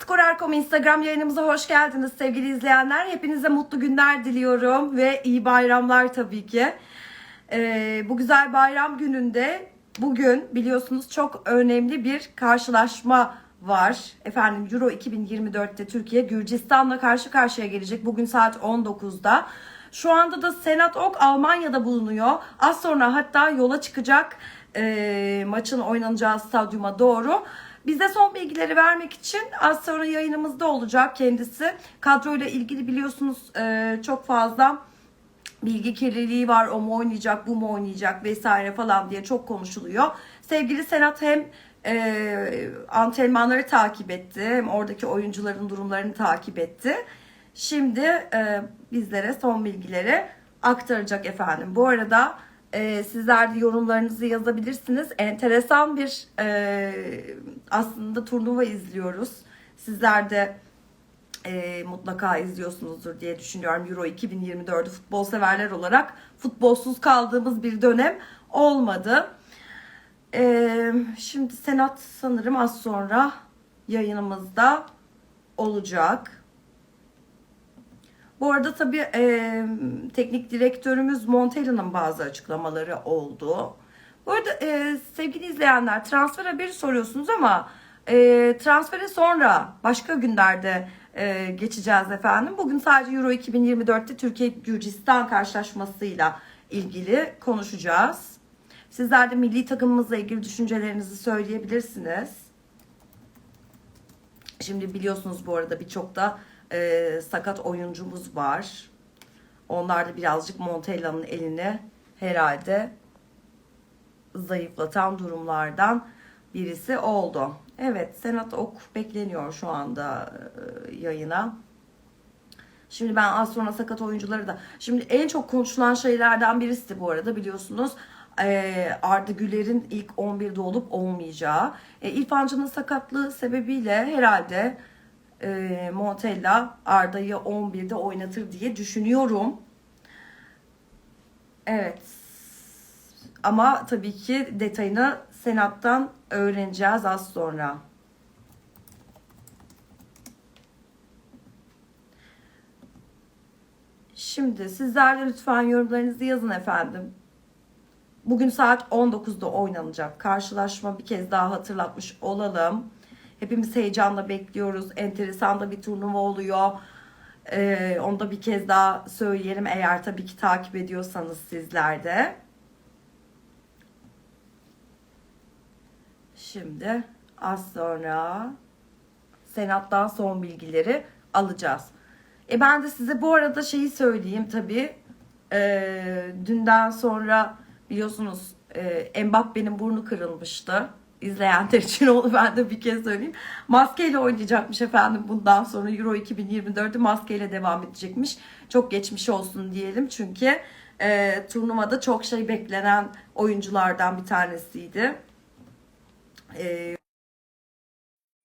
Skorer.com Instagram yayınımıza hoş geldiniz sevgili izleyenler. Hepinize mutlu günler diliyorum ve iyi bayramlar tabii ki. Ee, bu güzel bayram gününde bugün biliyorsunuz çok önemli bir karşılaşma var. Efendim Euro 2024'te Türkiye Gürcistan'la karşı karşıya gelecek bugün saat 19'da. Şu anda da Senat Ok Almanya'da bulunuyor. Az sonra hatta yola çıkacak e, maçın oynanacağı stadyuma doğru. Bize son bilgileri vermek için az sonra yayınımızda olacak kendisi. Kadroyla ilgili biliyorsunuz e, çok fazla bilgi kirliliği var. O mu oynayacak, bu mu oynayacak vesaire falan diye çok konuşuluyor. Sevgili Senat hem e, antrenmanları takip etti hem oradaki oyuncuların durumlarını takip etti. Şimdi e, bizlere son bilgileri aktaracak efendim. Bu arada e, sizler de yorumlarınızı yazabilirsiniz. Enteresan bir e, aslında turnuva izliyoruz. Sizler de e, mutlaka izliyorsunuzdur diye düşünüyorum. Euro 2024'ü futbol severler olarak futbolsuz kaldığımız bir dönem olmadı. E, şimdi Senat sanırım az sonra yayınımızda olacak. Bu arada tabii e, teknik direktörümüz Montella'nın bazı açıklamaları oldu. Bu arada e, sevgili izleyenler transfer haberi soruyorsunuz ama e, transfere sonra başka günlerde e, geçeceğiz efendim. Bugün sadece Euro 2024'te Türkiye-Gürcistan karşılaşmasıyla ilgili konuşacağız. Sizler de milli takımımızla ilgili düşüncelerinizi söyleyebilirsiniz. Şimdi biliyorsunuz bu arada birçok da e, sakat oyuncumuz var. Onlar da birazcık Montella'nın elini herhalde zayıflatan durumlardan birisi oldu. Evet Senat Ok bekleniyor şu anda e, yayına. Şimdi ben az sonra sakat oyuncuları da... Şimdi en çok konuşulan şeylerden birisi de bu arada biliyorsunuz e, Arda Güler'in ilk 11'de olup olmayacağı. E, İrfan Can'ın sakatlığı sebebiyle herhalde e, Montella Arda'yı 11'de oynatır diye düşünüyorum. Evet. Ama tabii ki detayını Senat'tan öğreneceğiz az sonra. Şimdi sizler de lütfen yorumlarınızı yazın efendim. Bugün saat 19'da oynanacak karşılaşma bir kez daha hatırlatmış olalım. Hepimiz heyecanla bekliyoruz. Enteresan da bir turnuva oluyor. Ee, onu da bir kez daha söyleyelim eğer tabii ki takip ediyorsanız sizler de. Şimdi az sonra Senat'tan son bilgileri alacağız. E ben de size bu arada şeyi söyleyeyim tabii. Ee, dünden sonra biliyorsunuz e, Mbappe'nin burnu kırılmıştı. İzleyenler için onu ben de bir kez söyleyeyim. Maskeyle oynayacakmış efendim bundan sonra Euro 2024'ü maskeyle devam edecekmiş. Çok geçmiş olsun diyelim çünkü e, turnuvada çok şey beklenen oyunculardan bir tanesiydi. E,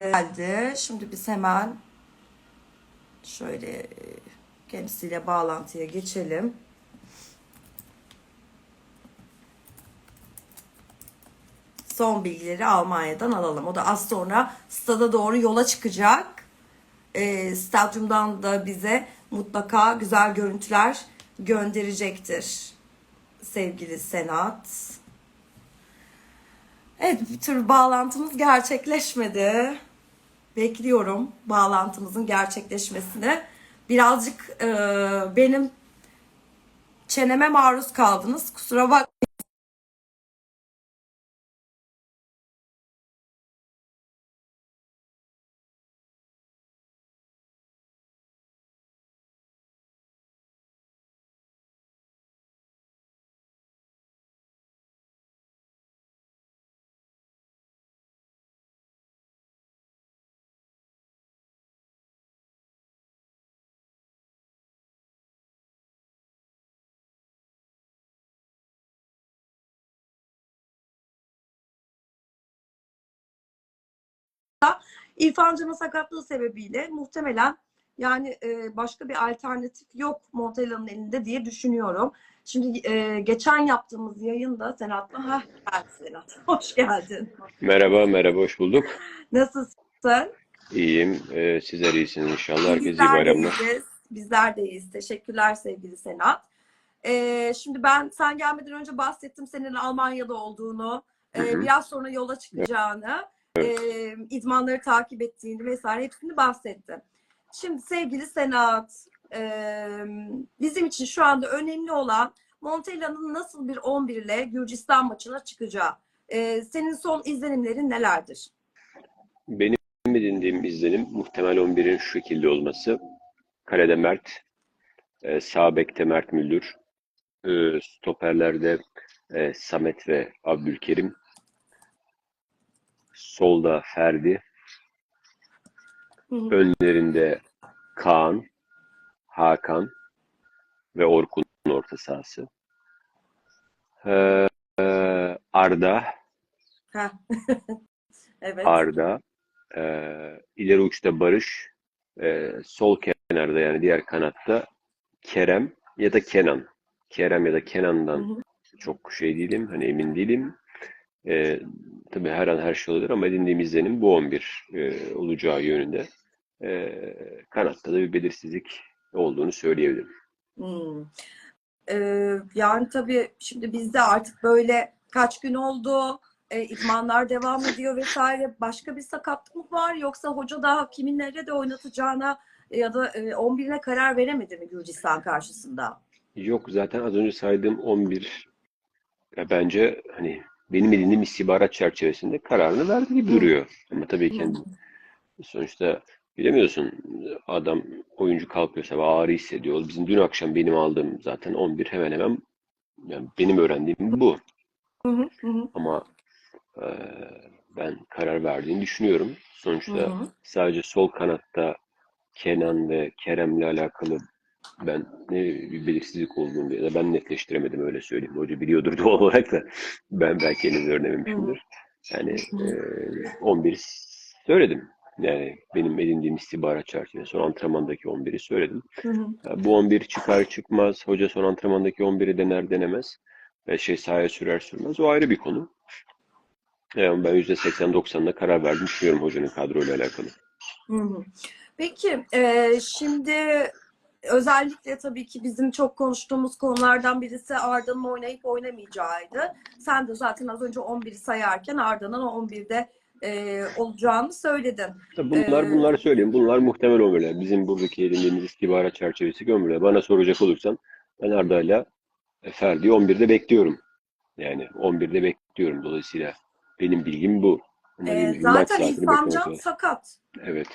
geldi. Şimdi biz hemen şöyle kendisiyle bağlantıya geçelim. Son bilgileri Almanya'dan alalım. O da az sonra stada doğru yola çıkacak. E, stadyumdan da bize mutlaka güzel görüntüler gönderecektir. Sevgili Senat. Evet bir tür bağlantımız gerçekleşmedi. Bekliyorum bağlantımızın gerçekleşmesini. Birazcık e, benim çeneme maruz kaldınız. Kusura bak. İrfan Can'ın sakatlığı sebebiyle muhtemelen yani e, başka bir alternatif yok Montella'nın elinde diye düşünüyorum. Şimdi e, geçen yaptığımız yayında Senat'la ha geldi Senat. Hoş geldin. Merhaba, merhaba, hoş bulduk. Nasılsın? İyiyim. Ee, sizler iyisiniz inşallah. Herkese iyi Bizler de bayramlar. iyiyiz. Bizler de iyiyiz. Teşekkürler sevgili Senat. Ee, şimdi ben sen gelmeden önce bahsettim senin Almanya'da olduğunu, e, biraz sonra yola çıkacağını, e, idmanları takip ettiğini vesaire hepsini bahsettim. Şimdi sevgili Senat, e, bizim için şu anda önemli olan Montella'nın nasıl bir 11 ile Gürcistan maçına çıkacağı. E, senin son izlenimlerin nelerdir? Benim edindiğim izlenim muhtemel 11'in şu şekilde olması. Kalede Mert, e, sağ bekte Mert Müldür, e, stoperlerde e, Samet ve Abdülkerim, solda Ferdi, Hı hı. önlerinde Kaan, Hakan ve Orkun'un orta sahası. Ee, Arda, evet. Arda, e, ileri uçta Barış, e, sol kenarda yani diğer kanatta Kerem ya da Kenan. Kerem ya da Hı Kenan'dan hı. çok şey değilim, hani emin değilim. E, tabii her an her şey olabilir ama edindiğim izlenim bu 11 e, olacağı yönünde. E, kanatta da bir belirsizlik olduğunu söyleyebilirim. Hmm. Ee, yani tabii şimdi bizde artık böyle kaç gün oldu, e, idmanlar devam ediyor vesaire. Başka bir sakatlık mı var yoksa hoca daha kimin nerede oynatacağına ya da e, 11'ine karar veremedi mi Gürcistan karşısında? Yok zaten az önce saydığım 11 ya bence hani benim edindiğim istihbarat çerçevesinde kararını verdi gibi duruyor. Ama tabii ki sonuçta bilemiyorsun adam oyuncu kalkıyor sabah ağrı hissediyor. Bizim dün akşam benim aldığım zaten 11 hemen hemen yani benim öğrendiğim bu. Hı hı, hı Ama e, ben karar verdiğini düşünüyorum. Sonuçta sadece sol kanatta Kenan ve Kerem'le alakalı ben ne bir belirsizlik olduğunu ya da ben netleştiremedim öyle söyleyeyim. Hoca biliyordur doğal olarak da ben belki henüz öğrenememişimdir. Yani e, 11 söyledim. Yani benim edindiğim istihbarat çerçevesinde son antrenmandaki 11'i söyledim. Hı hı. Bu 11 çıkar çıkmaz. Hoca son antrenmandaki 11'i dener denemez. Ve şey sahaya sürer sürmez. O ayrı bir konu. Yani ben %80-90'da karar verdim. Düşünüyorum hocanın kadroyla alakalı. Hı hı. Peki e, şimdi özellikle tabii ki bizim çok konuştuğumuz konulardan birisi Arda'nın oynayıp oynamayacağıydı. Sen de zaten az önce 11'i sayarken Arda'nın o 11'de e, olacağını söyledin. Tabii bunlar Ee, bunları söyleyeyim. Bunlar muhtemel 11'ler. Bizim buradaki edindiğimiz istihbarat çerçevesi 11'ler. Bana soracak olursan ben Arda'yla e, Ferdi'yi 11'de bekliyorum. Yani 11'de bekliyorum. Dolayısıyla benim bilgim bu. Ama E, zaten beklemek Can sakat. Evet.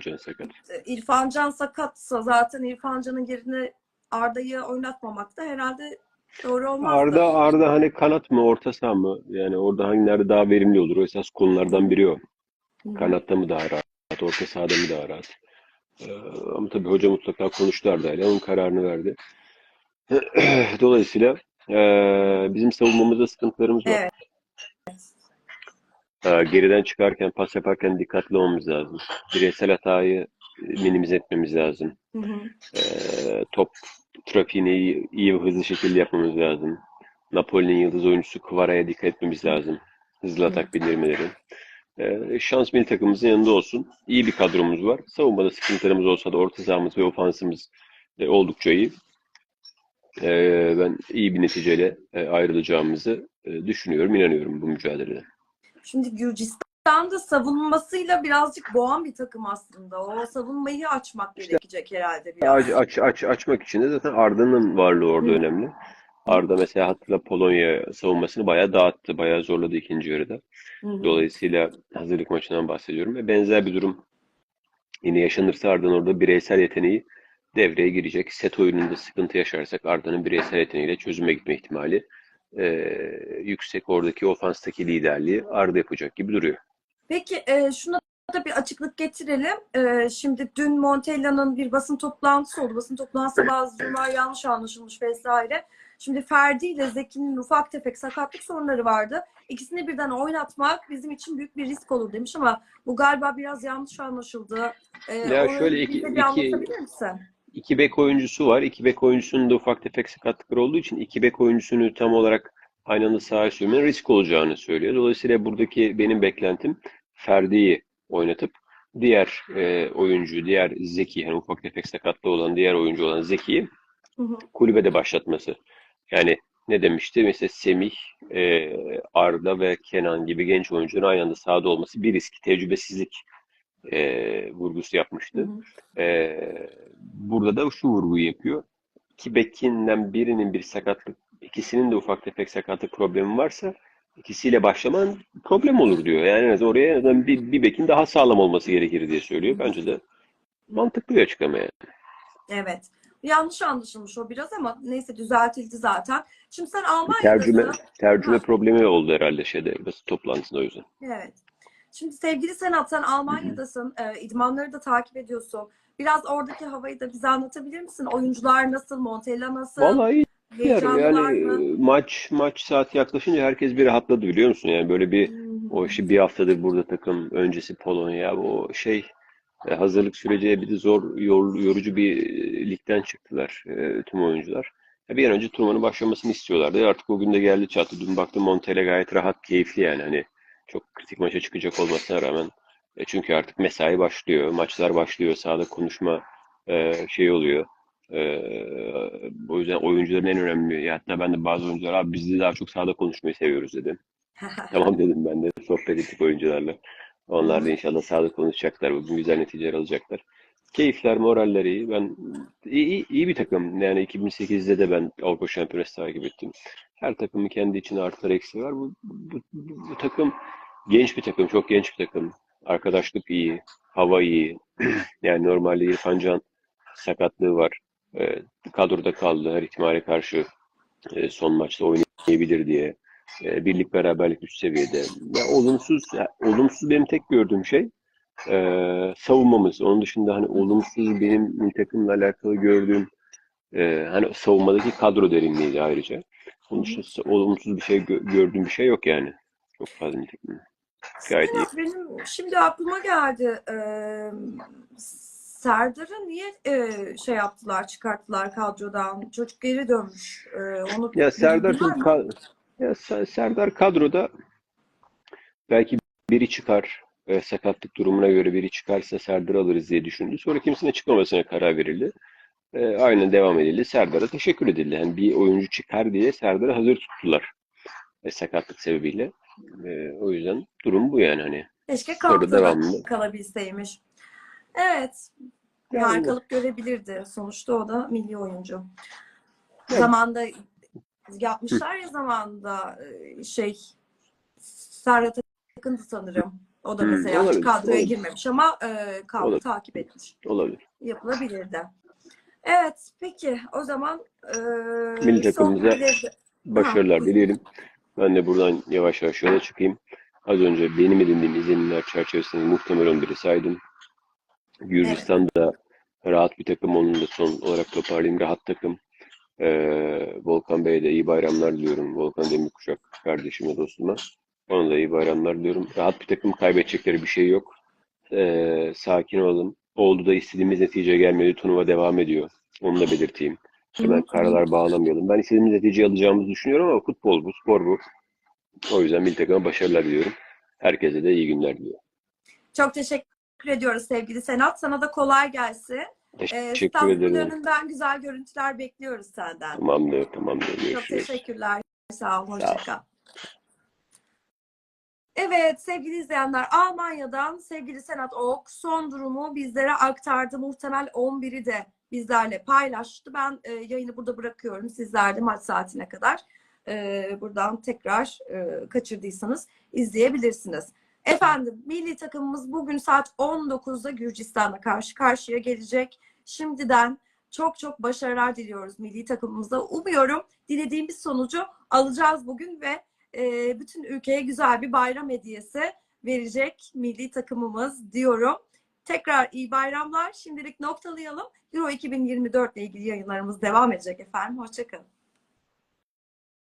Can sakat. E, İrfan Can sakatsa zaten İrfan Can'ın yerine Arda'yı oynatmamak da herhalde doğru olmazdı. Arda Arda hani kanat mı orta saha mı? Yani orada hangi nerede daha verimli olur? O esas konulardan biri o. Hı. Kanatta mı daha rahat? Orta sahada mı daha rahat? Ee, ama tabii hoca mutlaka konuştu Arda'yla. Onun kararını verdi. Dolayısıyla eee, bizim savunmamızda sıkıntılarımız var. Evet. Eee, geriden çıkarken, pas yaparken dikkatli olmamız lazım. Bireysel hatayı minimize etmemiz lazım. Hı hı. Eee, top trafiğini iyi, iyi ve hızlı şekilde yapmamız lazım. Napoli'nin yıldız oyuncusu Kvara'ya dikkat etmemiz lazım. Hızlı atak bindirmeleri. Eee, şans milli takımımızın yanında olsun. İyi bir kadromuz var. Savunmada sıkıntılarımız olsa da orta sahamız ve ofansımız e, oldukça iyi. Eee, ben iyi bir neticeyle e, ayrılacağımızı e, düşünüyorum, inanıyorum bu mücadelede. Şimdi Gürcistan'da savunmasıyla birazcık boğan bir takım aslında. O savunmayı açmak gerekecek herhalde biraz. Aç, aç, aç, açmak için de zaten Arda'nın varlığı orada Hı. önemli. Arda mesela hatırla Polonya savunmasını bayağı dağıttı, bayağı zorladı ikinci yarıda. Hı hı. Dolayısıyla hazırlık maçından bahsediyorum. Ve benzer bir durum yine yaşanırsa Arda'nın orada bireysel yeteneği devreye girecek. Set oyununda sıkıntı yaşarsak Arda'nın bireysel yeteneğiyle çözüme gitme ihtimali e, yüksek. Oradaki ofanstaki liderliği Arda yapacak gibi duruyor. Peki e, şuna da bir açıklık getirelim. E, şimdi dün Montella'nın bir basın toplantısı oldu. Basın toplantısı bazı durumlar yanlış anlaşılmış vesaire. Şimdi Ferdi ile Zeki'nin ufak tefek sakatlık sorunları vardı. İkisini birden oynatmak bizim için büyük bir risk olur demiş ama bu galiba biraz yanlış anlaşıldı. E, Ya şöyle iki- bir iki- misin? İki bek oyuncusu var. İki bek oyuncusunun da ufak tefek sakatlıkları olduğu için iki bek oyuncusunu tam olarak aynı anda sahaya sürmenin risk olacağını söylüyor. Dolayısıyla buradaki benim beklentim Ferdi'yi oynatıp diğer e, oyuncu, diğer Zeki, yani ufak tefek sakatlığı olan diğer oyuncu olan Zeki'yi kulübede başlatması. Yani ne demişti? Mesela Semih, e, Arda ve Kenan gibi genç oyuncuların aynı anda sahada olması bir risk, tecrübesizlik e, vurgusu yapmıştı. hı. E, burada da şu vurguyu yapıyor. İki bekinden birinin bir sakatlık, ikisinin de ufak tefek sakatlık problemi varsa ikisiyle başlaman problem olur diyor. Yani en oraya en bir, bir bekin daha sağlam olması gerekir diye söylüyor. Bence de mantıklı bir açıklama yani. Evet. Yanlış anlaşılmış o biraz ama neyse düzeltildi zaten. Şimdi sen Bir tercüme tercüme Ha. problemi oldu herhalde şeyde basın toplantısında o yüzden. Evet. Şimdi sevgili Senat sen Almanya'dasın. E, idmanları da takip ediyorsun. Biraz oradaki havayı da bize anlatabilir misin? Oyuncular nasıl? Montella nasıl? Vallahi. Heyecanlılar Yani mı? maç maç saati yaklaşınca herkes bir rahatladı biliyor musun? Yani böyle bir Hı o işte bir haftadır burada takım öncesi Polonya o şey e, hazırlık süreci bir de zor yor- yorucu bir e, ligden çıktılar e, tüm oyuncular. Bir an önce turnuvanın başlamasını istiyorlardı. Artık o gün de geldi çattı. Dün baktım Montella gayet rahat, keyifli yani. Hani çok kritik maça çıkacak olmasına rağmen. E, çünkü artık mesai başlıyor, maçlar başlıyor, sahada konuşma e, şey oluyor. E, o yüzden oyuncuların en önemli, hatta ben de bazı oyuncular abi biz de daha çok sahada konuşmayı seviyoruz dedim. Tamam dedim ben de sohbet ettik oyuncularla. Onlar da inşallah sahada konuşacaklar. Bugün güzel neticeler alacaklar. Keyifler, moraller iyi. Ben iyi, iyi, bir takım. Yani 2008'de de ben Avrupa Şampiyonası takip ettim. Her takımın kendi içinde artıları eksiği var. Bu, bu, bu, bu takım genç bir takım, çok genç bir takım. Arkadaşlık iyi, hava iyi. Yani normalde İrfan Can sakatlığı var. Ee, kadroda kaldı. Her ihtimale karşı e, son maçta oynayabilir diye. E, birlik beraberlik üst seviyede. Ya olumsuz, ya, olumsuz benim tek gördüğüm şey e, savunmamız. Onun dışında hani olumsuz benim takımla alakalı gördüğüm e, hani savunmadaki kadro derinliğiydi ayrıca. Onun dışında olumsuz bir şey gö- gördüğüm bir şey yok yani. Çok fazla nitekim. Gayet iyi. Benim şimdi aklıma geldi. Ee, Serdar'ı niye e, şey yaptılar, çıkarttılar kadrodan? Çocuk geri dönmüş. Ee, onu Ya Serdar mı? ka- ya Ser- Serdar kadroda belki biri çıkar e, sakatlık durumuna göre biri çıkarsa Serdar alırız diye düşündü. Sonra kimsine çıkmamasına karar verildi. E, aynen devam edildi. Serdar'a teşekkür edildi. Yani bir oyuncu çıkar diye Serdar'ı hazır tuttular. E, sakatlık sebebiyle. E, o yüzden durum bu yani hani. Keşke devamlı. kalabilseymiş. Evet. Yani Yani, kalıp görebilirdi. Sonuçta o da milli oyuncu. Evet. Zamanda yapmışlar ya zamanda e, şey Serhat Akın'dı sanırım. O da Hı, mesela hiç olabilir, kadroya olabilir. girmemiş ama e, Olabilir. takip etmiş. olabilir. Yapılabilirdi. Evet. Peki. O zaman e, Milli takımımıza Başarılar Ha, dileyelim. Ben de buradan yavaş yavaş yola çıkayım. Az önce benim edindiğim izlenimler çerçevesinde muhtemel 11'i saydım. Gürcistan'da rahat bir takım. Onun da son olarak toparlayayım. Rahat takım. Ee, Volkan Bey'e de iyi bayramlar diliyorum. Volkan Demirkuşak kardeşime, dostuma. Ona da iyi bayramlar diliyorum. Rahat bir takım. Kaybedecekleri bir şey yok. Ee, sakin olalım. Oldu da istediğimiz netice gelmedi. Turnuva devam ediyor. Onu da belirteyim. Hemen karalar bağlamayalım. Ben istediğimiz neticeyi alacağımızı düşünüyorum ama futbol bu, spor bu. O yüzden milli takıma başarılar diliyorum. Herkese de iyi günler diliyorum. Çok teşekkür ediyoruz sevgili Senat. Sana da kolay gelsin. Ee, Teşekkür İstanbul ederim. güzel görüntüler bekliyoruz senden. Tamamdır, tamamdır. Çok Görüşürüz. teşekkürler. Sağ ol. Sağ ol. Hoşça kal. Evet sevgili izleyenler Almanya'dan sevgili Senat Ok son durumu bizlere aktardı. Muhtemel 11'i de bizlerle paylaştı. Ben e, yayını burada bırakıyorum. Sizler de maç saatine kadar e, buradan tekrar e, kaçırdıysanız izleyebilirsiniz. Efendim milli takımımız bugün saat 19'da Gürcistan'la karşı karşıya gelecek. Şimdiden çok çok başarılar diliyoruz milli takımımıza. Umuyorum dilediğimiz sonucu alacağız bugün ve e, bütün ülkeye güzel bir bayram hediyesi verecek milli takımımız diyorum. Tekrar iyi bayramlar. Şimdilik noktalayalım. Euro 2024 ile ilgili yayınlarımız devam edecek efendim. Hoşçakalın.